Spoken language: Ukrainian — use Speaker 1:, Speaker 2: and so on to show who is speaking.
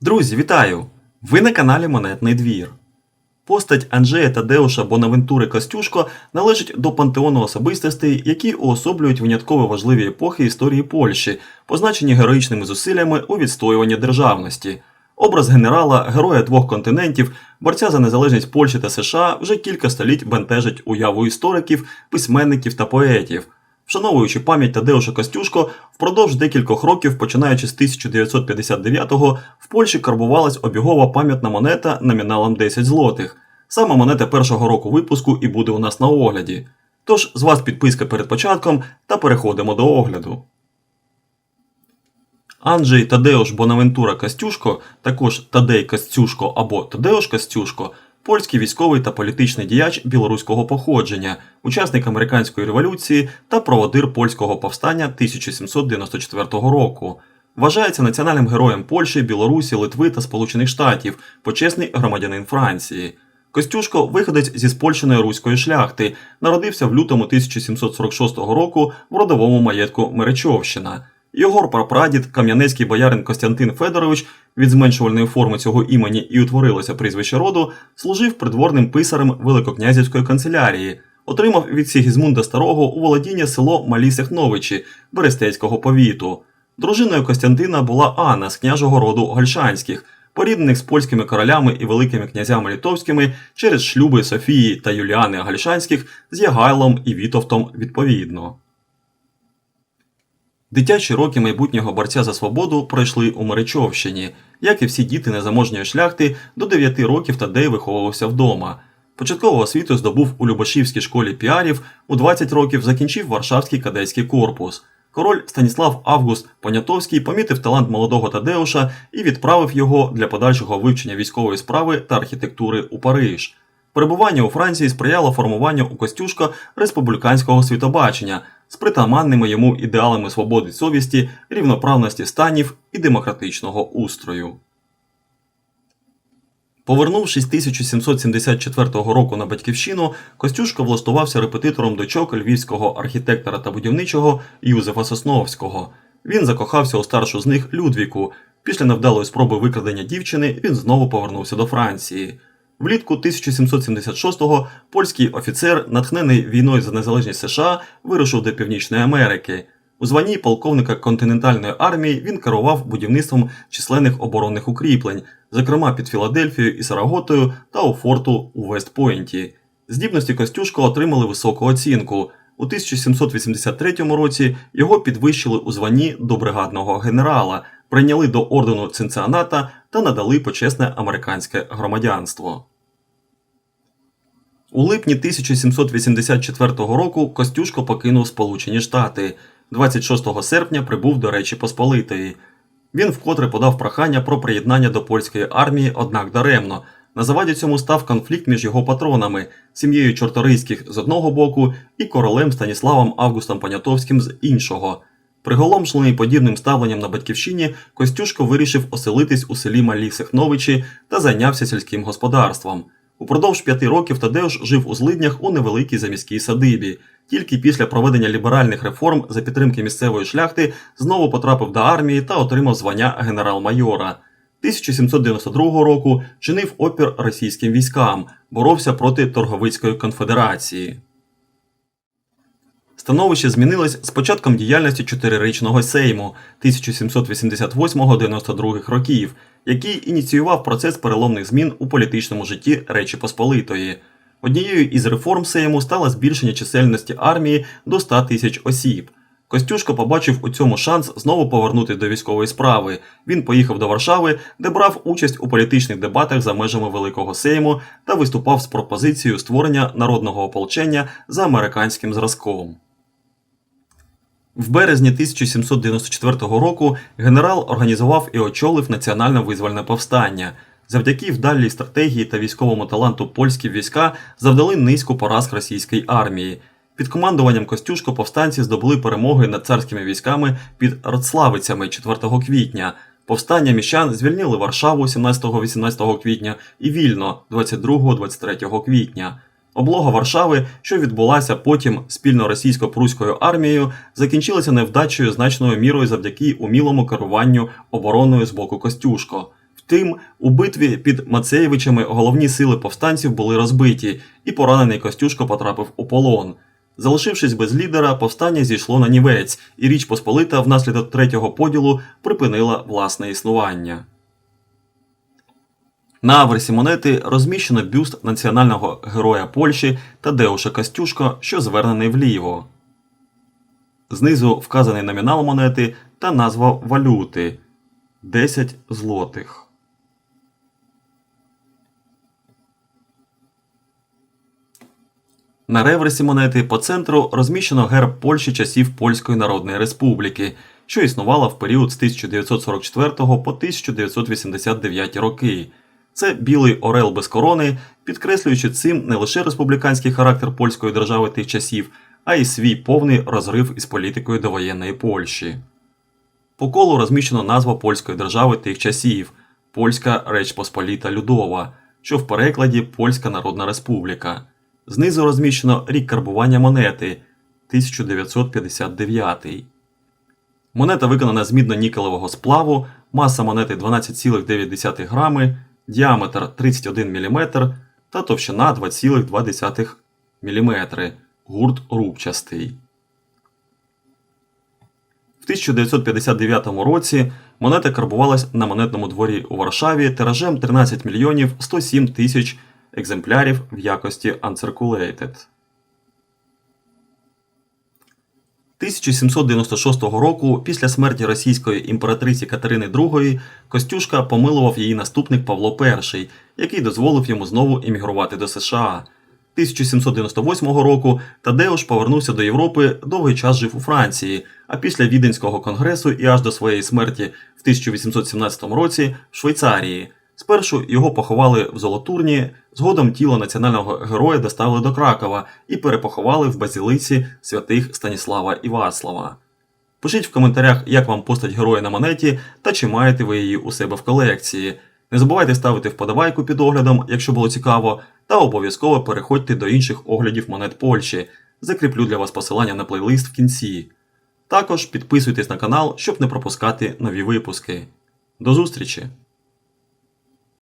Speaker 1: Друзі, вітаю! Ви на каналі Монетний двір. Постать Анджея Тадеуша Бонавентури Костюшко належить до пантеону особистостей, які уособлюють винятково важливі епохи історії Польщі, позначені героїчними зусиллями у відстоюванні державності. Образ генерала, героя двох континентів, борця за незалежність Польщі та США вже кілька століть бентежить уяву істориків, письменників та поетів. Вшановуючи пам'ять Тадеуша Костюшко, впродовж декількох років, починаючи з 1959-го, в Польщі карбувалась обігова пам'ятна монета номіналом 10 злотих. Саме монета першого року випуску і буде у нас на огляді. Тож з вас підписка перед початком та переходимо до огляду. Анджей Тадеуш Бонавентура Костюшко, також Тадей Костюшко або Тадеуш Костюшко, польський військовий та політичний діяч білоруського походження, учасник американської революції та проводир польського повстання 1794 року. Вважається національним героєм Польщі, Білорусі, Литви та Сполучених Штатів, почесний громадянин Франції. Костюшко виходець зі спольщеної руської шляхти, народився в лютому 1746 року в родовому маєтку Меречовщина. Його прапрадід, кам'янецький боярин Костянтин Федорович, від зменшувальної форми цього імені і утворилося прізвище роду, служив придворним писарем Великокнязівської канцелярії, отримав від Сігізмунда Старого у володіння село Малі Сехновичі Берестецького повіту. Дружиною Костянтина була Анна з княжого роду Гольшанських, поріднених з польськими королями і великими князями литовськими через шлюби Софії та Юліани Гальшанських з Ягайлом і Вітовтом відповідно. Дитячі роки майбутнього борця за свободу пройшли у Меречовщині. Як і всі діти незаможньої шляхти, до 9 років Тадей виховувався вдома. Початкову освіту здобув у Любашівській школі піарів, у 20 років закінчив Варшавський кадетський корпус. Король Станіслав Август Понятовський помітив талант молодого Тадеуша і відправив його для подальшого вивчення військової справи та архітектури у Париж. Перебування у Франції сприяло формуванню у Костюшка республіканського світобачення з притаманними йому ідеалами свободи совісті, рівноправності станів і демократичного устрою. Повернувшись 1774 року на батьківщину, Костюшко влаштувався репетитором дочок львівського архітектора та будівничого Юзефа Сосновського. Він закохався у старшу з них Людвіку. Після невдалої спроби викрадення дівчини він знову повернувся до Франції. Влітку 1776-го польський офіцер, натхнений війною за незалежність США, вирушив до Північної Америки. У званні полковника континентальної армії він керував будівництвом численних оборонних укріплень, зокрема під Філадельфією і Сараготою та у форту у Вестпойнті. Здібності Костюшко отримали високу оцінку. У 1783 році його підвищили у званні до бригадного генерала, прийняли до ордену Цинцианата та надали почесне американське громадянство. У липні 1784 року Костюшко покинув Сполучені Штати. 26 серпня прибув до Речі Посполитої. Він вкотре подав прохання про приєднання до польської армії, однак даремно. На заваді цьому став конфлікт між його патронами, сім'єю Чорторийських з одного боку і королем Станіславом Августом Понятовським з іншого. Приголомшений подібним ставленням на батьківщині, Костюшко вирішив оселитись у селі Малі Сихновичі та зайнявся сільським господарством. Упродовж п'яти років Тадеуш жив у злиднях у невеликій заміській садибі. Тільки після проведення ліберальних реформ за підтримки місцевої шляхти знову потрапив до армії та отримав звання генерал-майора. 1792 року чинив опір російським військам, боровся проти торговицької конфедерації. Становище змінилось з початком діяльності чотирирічного сейму 1788-92 років, який ініціював процес переломних змін у політичному житті Речі Посполитої. Однією із реформ Сейму стало збільшення чисельності армії до 100 тисяч осіб. Костюшко побачив у цьому шанс знову повернути до військової справи. Він поїхав до Варшави, де брав участь у політичних дебатах за межами Великого Сейму та виступав з пропозицією створення народного ополчення за американським зразком. В березні 1794 року генерал організував і очолив національно визвольне повстання. Завдяки вдалій стратегії та військовому таланту польські війська завдали низьку поразк російської армії. Під командуванням Костюшко повстанці здобули перемоги над царськими військами під Роцлавицями 4 квітня. Повстання міщан звільнили Варшаву 17-18 квітня і Вільно 22-23 квітня. Облога Варшави, що відбулася потім спільно російсько-пруською армією, закінчилася невдачею значною мірою завдяки умілому керуванню обороною з боку Костюшко. Втім, у битві під Мацеєвичами головні сили повстанців були розбиті, і поранений Костюшко потрапив у полон. Залишившись без лідера, повстання зійшло на нівець, і Річ Посполита внаслідок третього поділу припинила власне існування. На аверсі монети розміщено бюст національного героя Польщі Тадеуша Костюшко, що звернений вліво. Знизу вказаний номінал монети та назва валюти 10 злотих. На реверсі монети по центру розміщено герб Польщі часів Польської Народної Республіки, що існувала в період з 1944 по 1989 роки. Це білий орел без корони, підкреслюючи цим не лише республіканський характер польської держави тих часів, а й свій повний розрив із політикою довоєнної Польщі. По колу розміщено назва польської держави тих часів Польська Реч Посполіта Людова, що в перекладі Польська Народна Республіка. Знизу розміщено рік карбування монети 1959. Монета виконана з мідно-нікелевого сплаву, маса монети 12,9 грами, діаметр 31 мм та товщина 2,2 мм. Гурт рубчастий. В 1959 році монета карбувалась на монетному дворі у Варшаві тиражем 13 мільйонів 107 тисяч екземплярів в якості Uncirculated. 1796 року, після смерті російської імператриці Катерини II, Костюшка помилував її наступник Павло І, який дозволив йому знову іммігрувати до США. 1798 року Тадеуш повернувся до Європи, довгий час жив у Франції, а після Віденського конгресу і аж до своєї смерті в 1817 році в Швейцарії. Спершу його поховали в Золотурні, згодом тіло національного героя доставили до Кракова і перепоховали в базілиці святих Станіслава і Вацлава. Пишіть в коментарях, як вам постать героя на монеті та чи маєте ви її у себе в колекції. Не забувайте ставити вподобайку під оглядом, якщо було цікаво, та обов'язково переходьте до інших оглядів монет Польщі. Закріплю для вас посилання на плейлист в кінці. Також підписуйтесь на канал, щоб не пропускати нові випуски. До зустрічі!